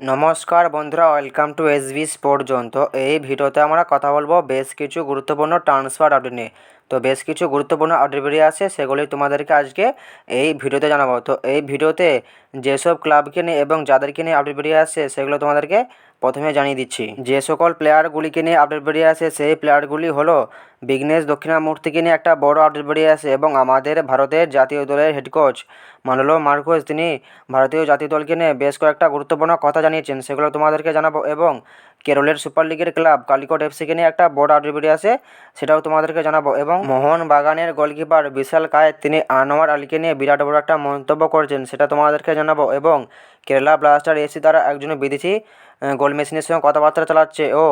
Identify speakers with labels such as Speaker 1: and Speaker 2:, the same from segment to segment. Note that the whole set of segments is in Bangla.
Speaker 1: নমস্কার বন্ধুরা welcome to S B sport zone তো এই ভিডিওতে আমরা কথা বলব বেশ কিছু গুরুত্বপূর্ণ ট্রান্সফার আপডেট নিয়ে। তো বেশ কিছু গুরুত্বপূর্ণ আপডেট বেরিয়ে আসে সেগুলি তোমাদেরকে আজকে এই ভিডিওতে জানাব। তো এই ভিডিওতে যেসব ক্লাবকে নিয়ে এবং যাদেরকে নিয়ে আপডেট বেরিয়ে আসছে সেগুলো তোমাদেরকে প্রথমে জানিয়ে দিচ্ছি, যে সকল প্লেয়ারগুলিকে নিয়ে আপডেট বেরিয়ে আসে, সেই প্লেয়ারগুলি হলো বিঘ্নেশ দক্ষিণামূর্তিকে নিয়ে একটা বড় আপডেট বেরিয়ে আসে এবং আমাদের ভারতের জাতীয় দলের হেড কোচ মানলো মার্কোস। তিনি ভারতীয় জাতীয় দলকে নিয়ে বেশ কয়েকটা গুরুত্বপূর্ণ কথা জানিয়েছেন, সেগুলো তোমাদেরকে জানাব এবং কেরলের সুপার লিগের ক্লাব কালিকট এফসিকে নিয়ে একটা বড় আপডেট বেরিয়ে আসে, সেটাও তোমাদেরকে জানাব এবং মোহন বাগানের গোলকিপার বিশাল কায়েত, তিনি আনোয়ার আলীকে নিয়ে বিরাট বড় একটা মন্তব্য করেছেন, সেটা তোমাদেরকে জানাব এবং কেরালা ব্লাস্টার এসি দ্বারা একজন বিদেশি গোল মেশিনের সঙ্গে কথাবার্তা চালাচ্ছে। ও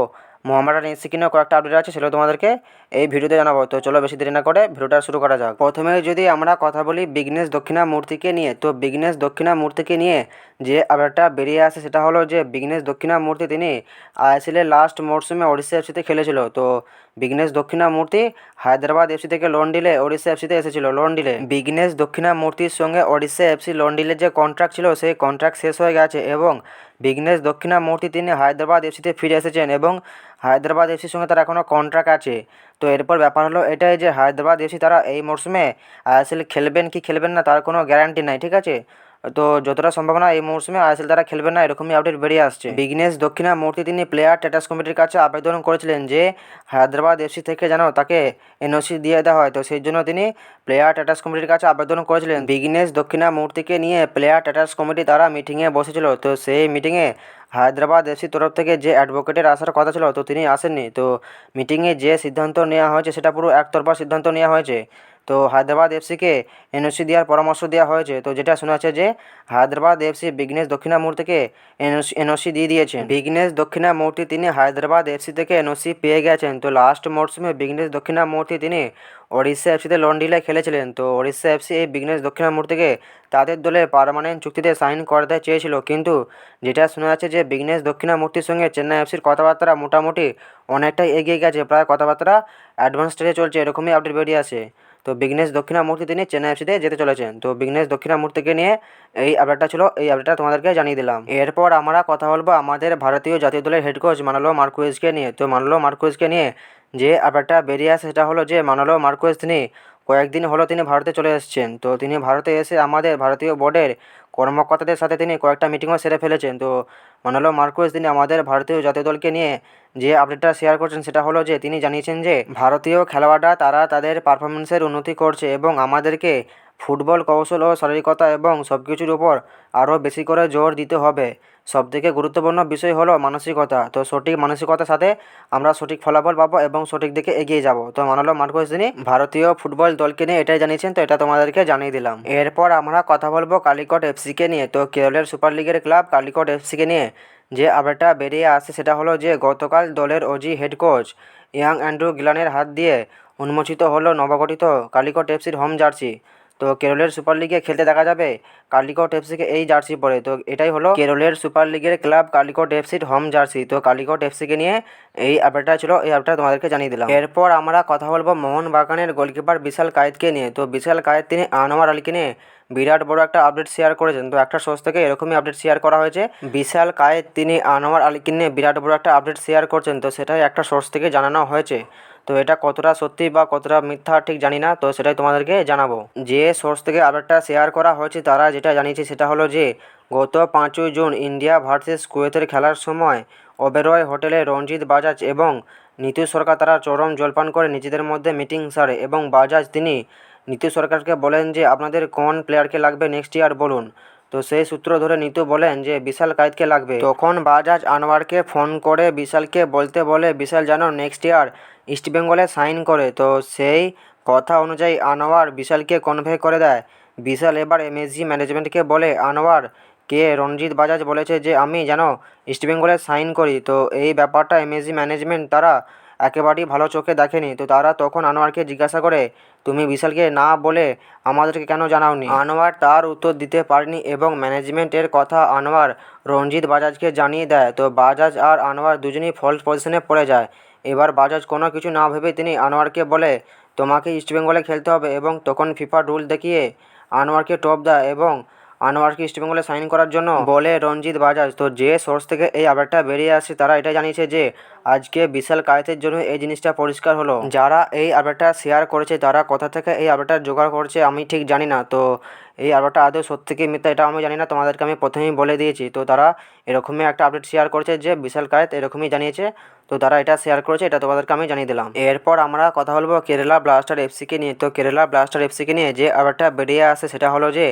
Speaker 1: মোহামেডান এসিকে নিয়েও কয়েকটা আপডেট আছে, সেগুলো তোমাদেরকে এই ভিডিওতে জানাব। তো চলো বেশি দেরি না করে ভিডিওটা শুরু করা যাক। প্রথমে যদি আমরা কথা বলি বিঘ্নেশ দক্ষিণা মূর্তিকে নিয়ে, তো বিঘ্নেশ দক্ষিণা মূর্তিকে নিয়ে যে আপডেটটা বেরিয়ে আসে, সেটা হলো যে বিঘ্নেশ দক্ষিণা মূর্তি তিনি আইএসএলের লাস্ট মরশুমে ওড়িশা এফসিতে খেলেছিল। তো বিঘ্নেশ দক্ষিণা মূর্তি হায়দ্রাবাদ এফসি থেকে লোন ডিলে ওড়িশা এফসিতে এসেছিল লোন ডিলে বিঘ্নেশ দক্ষিণা মূর্তির সঙ্গে ওড়িশা এফসি লোন ডিলের যে কন্ট্রাক্ট ছিল, সেই কন্ট্রাক্ট শেষ হয়ে গেছে এবং বিঘ্নেশ দক্ষিণা মূর্তি তিনি হায়দ্রাবাদ এফসিতে ফিরে এসেছেন এবং হায়দ্রাবাদ এফসির সঙ্গে তার এখনও কন্ট্রাক্ট আছে। তো এরপর ব্যাপার হলো এটাই যে হায়দ্রাবাদ এফসি তারা এই মরশুমে আইএসএল খেলবেন কি খেলবেন না তার কোনো গ্যারান্টি নাই, ঠিক আছে? তো যতটা সম্ভাবনা এই মৌসুমে আইএসএল তারা খেলবে না, এরকমই আপডেট বেরিয়ে আসছে। বিঘ্নেশ দক্ষিণা মূর্তি তিনি প্লেয়ার স্ট্যাটাস কমিটির কাছে আবেদন করেছিলেন যে, হায়দ্রাবাদ এফসি থেকে যেন তাকে এনওসি দিয়ে দেওয়া হয়। তো সেই জন্য তিনি প্লেয়ার স্ট্যাটাস কমিটির কাছে আবেদন করেছিলেন। বিঘ্নেশ দক্ষিণা মূর্তিকে নিয়ে প্লেয়ার স্ট্যাটাস কমিটি তারা মিটিংয়ে বসেছিল। তো সেই মিটিংয়ে হায়দ্রাবাদ এফসির তরফ থেকে যে অ্যাডভোকেটের আসার কথা ছিল, তো তিনি আসেননি। তো মিটিংয়ে যে সিদ্ধান্ত নেওয়া হয়েছে, সেটা পুরো একতরফা সিদ্ধান্ত নেওয়া হয়েছে। তো হায়দ্রাবাদ এফসিকে এনওসি দেওয়ার পরামর্শ দেওয়া হয়েছে। তো যেটা শোনা যাচ্ছে যে, হায়দ্রাবাদ এফসি বিঘ্নেশ দক্ষিণামূর্তিকে এনওসি এনওসি দিয়ে দিয়েছেন। বিঘ্নেশ দক্ষিণামূর্তি তিনি হায়দ্রাবাদ এফসি থেকে এনওসি পেয়ে গেছেন। তো লাস্ট মরশুমে বিঘ্নেশ দক্ষিণামূর্তি তিনি ওড়িশা এফসিতে লন্ডিলায় খেলেছিলেন। তো ওড়িশা এফসি এই বিঘ্নেশ দক্ষিণামূর্তিকে তাদের দলে পারমানেন্ট চুক্তিতে সাইন করাতে চেয়েছিল। কিন্তু যেটা শোনা যাচ্ছে যে বিঘ্নেশ দক্ষিণামূর্তির সঙ্গে চেন্নাই এফসির কথাবার্তা মোটামুটি অনেকটাই এগিয়ে গেছে। প্রায় কথাবার্তা অ্যাডভান্স স্টেজে চলছে, এরকমই আপডেট বেরিয়ে আসে। তো বিঘ্নেশ দক্ষিণামূর্তি তিনি চেন্নাই এফসিতে যেতে চলেছেন। তো বিঘ্নেশ দক্ষিণামূর্তিকে নিয়ে এই আপডেটটা ছিল, এই আপডেটটা তোমাদেরকে জানিয়ে দিলাম। এরপর আমরা কথা বলব আমাদের ভারতীয় জাতীয় দলের হেড কোচ মানালো মার্কুয়েজকে নিয়ে। তো মানালো মার্কুয়েজকে নিয়ে যে আপডেটটা বেরিয়ে আসে সেটা হলো যে মানালো মার্কুয়েজ তিনি কয়েকদিন হলো তিনি ভারতে চলে এসেছেন। তো তিনি ভারতে এসে আমাদের ভারতীয় বোর্ডের কর্মকর্তাদের সাথে তিনি কয়েকটা মিটিংও সেরে ফেলেছেন। তো মানালো মার্কোস, তিনি আমাদের ভারতীয় জাতীয় দলকে নিয়ে যে আপডেটটা শেয়ার করছেন সেটা হলো যে, তিনি জানিয়েছেন যে, ভারতীয় খেলোয়াড়রা তারা তাদের পারফরমেন্সের উন্নতি করছে এবং আমাদেরকে ফুটবল কৌশল ও শারীরিকতা এবং সব কিছুর উপর আরও বেশি করে জোর দিতে হবে। সবথেকে গুরুত্বপূর্ণ বিষয় হলো মানসিকতা। তো সঠিক মানসিকতার সাথে আমরা সঠিক ফলাফল পাবো এবং সঠিক দিকে এগিয়ে যাব। তো মানলো মার্কোস তিনি ভারতীয় ফুটবল দলকে নিয়ে এটাই জানিয়েছেন, তো এটা তোমাদেরকে জানিয়ে দিলাম। এরপর আমরা কথা বলব কালিকট এফসিকে নিয়ে। তো কেরলের সুপার লিগের ক্লাব কালিকট এফসিকে নিয়ে যে আপডেটটা বেরিয়ে আসে সেটা হলো যে গতকাল দলের Aussie head coach Young Andrew গিলানের হাত দিয়ে উন্মোচিত হলো নবগঠিত কালিকট এফসির হোম জার্সি। তো কেরলের সুপার লিগে খেলতে দেখা যাবে কালিকট এফসিকে এই জার্সি পরে। তো এটাই হলো কেরলের সুপার লিগের ক্লাব কালিকট এফসির হোম জার্সি। তো কালিকট এফসিকে নিয়ে এই আপডেটটা ছিল, এই আপডেটটা তোমাদেরকে জানিয়ে দিলাম। এরপর আমরা কথা বলব মোহন বাগানের গোলকিপার বিশাল কায়েদকে নিয়ে। তো বিশাল কায়েদ, তিনি আনোয়ার আলীকে নিয়ে বিরাট বড় একটা আপডেট শেয়ার করেছেন। তো একটা সোর্স থেকে এরকমই আপডেট শেয়ার করা হয়েছে। বিশাল কায়েত তিনি আনোয়ার আলীকে নিয়ে বিরাট বড় একটা আপডেট শেয়ার করছেন। তো সেটাই একটা সোর্স থেকে জানানো হয়েছে। তো এটা কতটা সত্যি বা কতটা মিথ্যা ঠিক জানি না। তো সেটাই তোমাদেরকে জানাব। যে সোর্স থেকে আপডেটটা শেয়ার করা হয়েছে, তারা যেটা জানিয়েছে সেটা হলো যে, গত পাঁচই জুন ইন্ডিয়া ভার্সেস কুয়েতের খেলার সময় ওবেরয় হোটেলে রঞ্জিত বাজাজ এবং নীতিশ সরকার তারা চরম জলপান করে নিজেদের মধ্যে মিটিং সারে এবং বাজাজ তিনি নীতিশ সরকারকে বলেন যে আপনাদের কোন প্লেয়ারকে লাগবে নেক্সট ইয়ার বলুন। তো সেই সূত্র ধরে নিতু বলেন যে বিশাল কায়েতকে লাগবে। তখন বাজাজ আনোয়ারকে ফোন করে বিশালকে বলতে বলে বিশাল যেন নেক্সট ইয়ার ইস্টবেঙ্গলে সাইন করে। তো সেই কথা অনুযায়ী আনোয়ার বিশালকে কনভে করে দেয়। বিশাল এবার এমএসজি ম্যানেজমেন্টকে বলে, আনোয়ার, কে রণজিৎ বাজাজ বলেছে যে আমি যেন ইস্টবেঙ্গলে সাইন করি। তো এই ব্যাপারটা এমএসজি ম্যানেজমেন্ট তারা একেবারেই ভালো চোখে দেখেনি। তো তারা তখন আনোয়ারকে জিজ্ঞাসা করে, তুমি বিশালকে না বলে আমাদেরকে কেন জানাওনি? আনোয়ার তার উত্তর দিতে পারেনি এবং ম্যানেজমেন্টের কথা আনোয়ার রঞ্জিত বাজাজকে জানিয়ে দেয়। তো বাজাজ আর আনোয়ার দুজনেই ফল্স পজিশনে পড়ে যায়। এবার বাজাজ কোনো কিছু না ভেবে তিনি আনোয়ারকে বলে, তোমাকে ইস্টবেঙ্গলে খেলতে হবে। এবং তখন ফিফা রুল দেখিয়ে আনোয়ারকে টপ দেয় এবং আনোয়ারকে ইস্টবেঙ্গলে সাইন করার জন্য? বলে রঞ্জিত বাজাজ। তো যে সোর্স থেকে এই আপডেটটা বেরিয়ে আসছে তারা এটা জানিয়েছে যে, আজকে বিশাল কায়েতের জন্য এই জিনিসটা পরিষ্কার হলো। যারা এই আপডেটটা শেয়ার করেছে, তারা কোথা থেকে এই আপডেটটা জোগাড় করছে, আমি ঠিক জানি না। তো এই আপডেটটা আদৌ সত্যি কি মিথ্যা, এটা আমি জানি না। তোমাদেরকে আমি প্রথমেই বলে দিয়েছি। তো তারা এরকমই একটা আপডেট শেয়ার করেছে যে, বিশাল কায়েত এরকমই জানিয়েছে। তো তারা এটা শেয়ার করেছে, এটা তোমাদেরকে আমি জানিয়ে দিলাম। এরপর আমরা কথা বলব কেরালা ব্লাস্টার এফসিকে নিয়ে। তো কেরালা ব্লাস্টার এফসিকে নিয়ে যে আপডেটটা বেরিয়ে আসে, সেটা হলো যে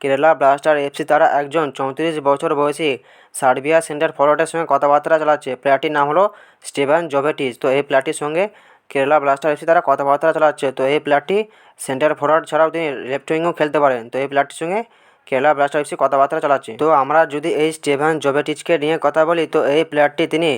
Speaker 1: কেরালা ব্লাস্টার এফসি তারা একজন চৌত্রিশ বছর বয়সী সার্বিয়া সেন্টার ফরওয়ার্ডের সঙ্গে কথাবার্তা চালাচ্ছে। প্লেয়ারটির নাম হলো স্টিভেন জোভেটিস তো এই প্লেয়ারটির সঙ্গে কেরালা ব্লাস্টার এফসি তারা কথাবার্তা চালাচ্ছে। তো এই প্লেয়ারটি সেন্টার ফরওয়ার্ড ছাড়াও তিনি লেফট উইংও খেলতে পারেন। তো এই প্লেয়ারটির সঙ্গে কেরালা ব্লাস্টার এফসি কথাবার্তা চালাচ্ছে। তো আমরা যদি এই স্টেভেন জোভেটিচকে নিয়ে কথা বলি, তো এই প্লেয়ারটি তিনি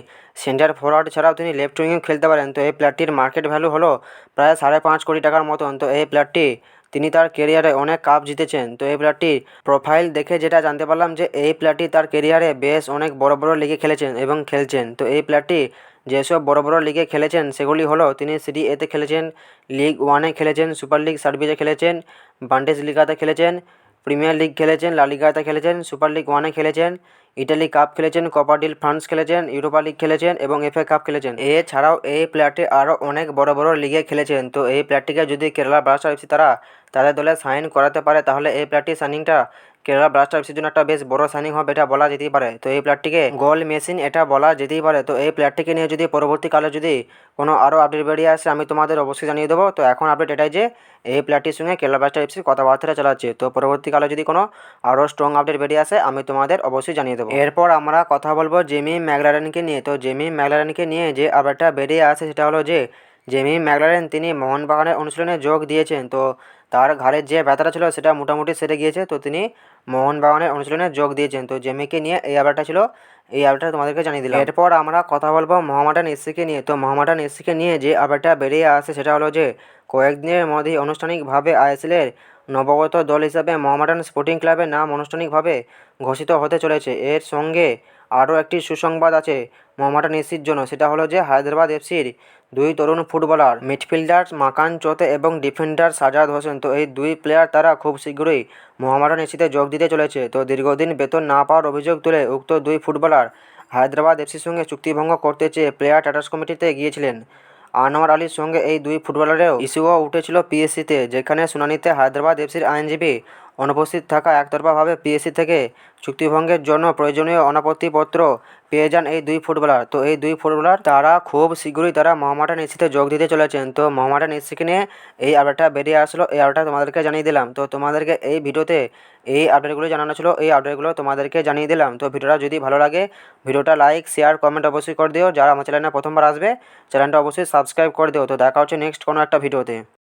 Speaker 1: সেন্টার ফরওয়ার্ড ছাড়াও তিনি লেফট উইংও খেলতে পারেন। তো এই প্লেয়ারটির মার্কেট ভ্যালু হলো প্রায় সাড়ে পাঁচ কোটি টাকার মতন। তো এই প্লেয়ারটি তিনি তার কেরিয়ারে অনেক কাপ জিতেছেন। তো এই প্লেয়ারটির প্রোফাইল দেখে যেটা জানতে পারলাম যে এই প্লেয়ারটি তার কেরিয়ারে বেশ অনেক বড় বড় লিগে খেলেছেন এবং খেলছেন। তো এই প্লেয়ারটি যেসব বড় বড় লিগে খেলেছেন, সেগুলি হলো তিনি সিডি এতে খেলেছেন লিগ ওয়ানে খেলেছেন সুপার লিগ সার্ভিসে খেলেছেন বান্ডেস লিগাতে খেলেছেন প্রিমিয়ার লিগ খেলেছেন লা লিগাতে খেলেছেন সুপার লিগ ওয়ানে খেলেছেন ইটালি কাপ খেলেছেন, কোপা ডিল ফ্রান্স খেলেছেন, ইউরোপা লিগ খেলেছেন এবং এফএ কাপ খেলেছেন। এছাড়াও এই প্লেয়ারটি আরও অনেক বড় বড় লিগে খেলেছেন। তো এই প্লেয়ারটিকে যদি কেরালা ব্লাস্টার এফসি তারা তাদের দলে সাইন করাতে পারে, তাহলে এই প্লেয়ারটি সাইনিংটা কেরালা ব্লাস্টার এফসির জন্য একটা বেশ বড় সাইনিং হবে, এটা বলা যেতেই পারে। তো এই প্লেয়ারটিকে গোল মেশিন এটা বলা যেতেই পারে। তো এই প্লেয়ারটিকে নিয়ে যদি পরবর্তীকালে যদি কোনো আরও আপডেট বেরিয়ে আসে, আমি তোমাদের অবশ্যই জানিয়ে দেবো। তো এখন আপডেট এটাই যে, এই প্লেয়ারটির সঙ্গে কেরালা ব্লাস্টার এফসি কথাবার্তা চালাচ্ছে। তো পরবর্তীকালে যদি কোনো আরও স্ট্রং আপডেট বেরিয়ে আসে, আমি তোমাদের অবশ্যই জানিয়ে দেবো। এরপর আমরা কথা বলব জেমি ম্যাগলারেনকে নিয়ে। তো জেমি ম্যাগলারেনকে নিয়ে যে আপডেটটা বেরিয়ে আসে, সেটা হলো যে জেমি ম্যাগলারেন তিনি মোহনবাগানের অনুশীলনে যোগ দিয়েছেন। তো তার ঘাড়ের যে ব্যথাটা ছিল সেটা মোটামুটি সেরে গিয়েছে। তো তিনি মোহনবাগানের অনুশীলনে যোগ দিয়েছেন। তো জেমিকে নিয়ে এই আপডেটটা ছিল, এই আপডেটটা তোমাদেরকে জানিয়ে দিলাম। এরপর আমরা কথা বলব মোহামেডান এসসিকে নিয়ে। তো মোহামেডান এসসিকে নিয়ে যে আপডেটটা বেরিয়ে আসে সেটা হলো যে, কয়েকদিনের মধ্যেই আনুষ্ঠানিকভাবে আইএসএলের নবগত দল হিসাবে মোহামেডান স্পোর্টিং ক্লাবের নাম আনুষ্ঠানিকভাবে ঘোষিত হতে চলেছে। এর সঙ্গে আরও একটি সুসংবাদ আছে মোহামেডান এসির জন্য। সেটা হলো যে, হায়দ্রাবাদ এফসির দুই তরুণ ফুটবলার, মিডফিল্ডার মাকান চোতে এবং ডিফেন্ডার সাজাদ হোসেন। তো এই দুই প্লেয়ার তারা খুব শীঘ্রই মোহামেডান এসিতে যোগ দিতে চলেছে। তো দীর্ঘদিন বেতন না পাওয়ার অভিযোগ তুলে উক্ত দুই ফুটবলার হায়দ্রাবাদ এফসির সঙ্গে চুক্তিভঙ্গ করতে চেয়ে প্লেয়ার টাটাস কমিটিতে গিয়েছিলেন। আনোয়ার আলীর সঙ্গে এই দুই ফুটবলারেও ইস্যুও উঠেছিল পিএসসিতে যেখানে শুনানিতে হায়দ্রাবাদ এফসির আইনজীবী অনুপস্থিত থাকা একতরফাভাবে পিএসসি থেকে চুক্তিভঙ্গের জন্য প্রয়োজনীয় অনাপত্তিপত্র পেয়ে যান এই দুই ফুটবলার। তো এই দুই ফুটবলার তারা খুব শীঘ্রই তারা মোহামেডান এসিতে যোগ দিতে চলেছেন। তো মোহামেডান এসিকে নিয়ে এই আপডেটটা বেরিয়ে আসলো, এই আপডেটটা তোমাদেরকে জানিয়ে দিলাম। তো তোমাদেরকে এই ভিডিওতে এই আপডেটগুলো জানানো ছিল, এই আপডেটগুলো তোমাদেরকে জানিয়ে দিলাম। তো ভিডিওটা যদি ভালো লাগে, ভিডিওটা লাইক, শেয়ার, কমেন্ট অবশ্যই করে দিও। যারা আমার চ্যানেলে প্রথমবার আসবে, চ্যানেলটা অবশ্যই সাবস্ক্রাইব করে দিও। তো দেখা হচ্ছে নেক্সট কোনো একটা ভিডিওতে।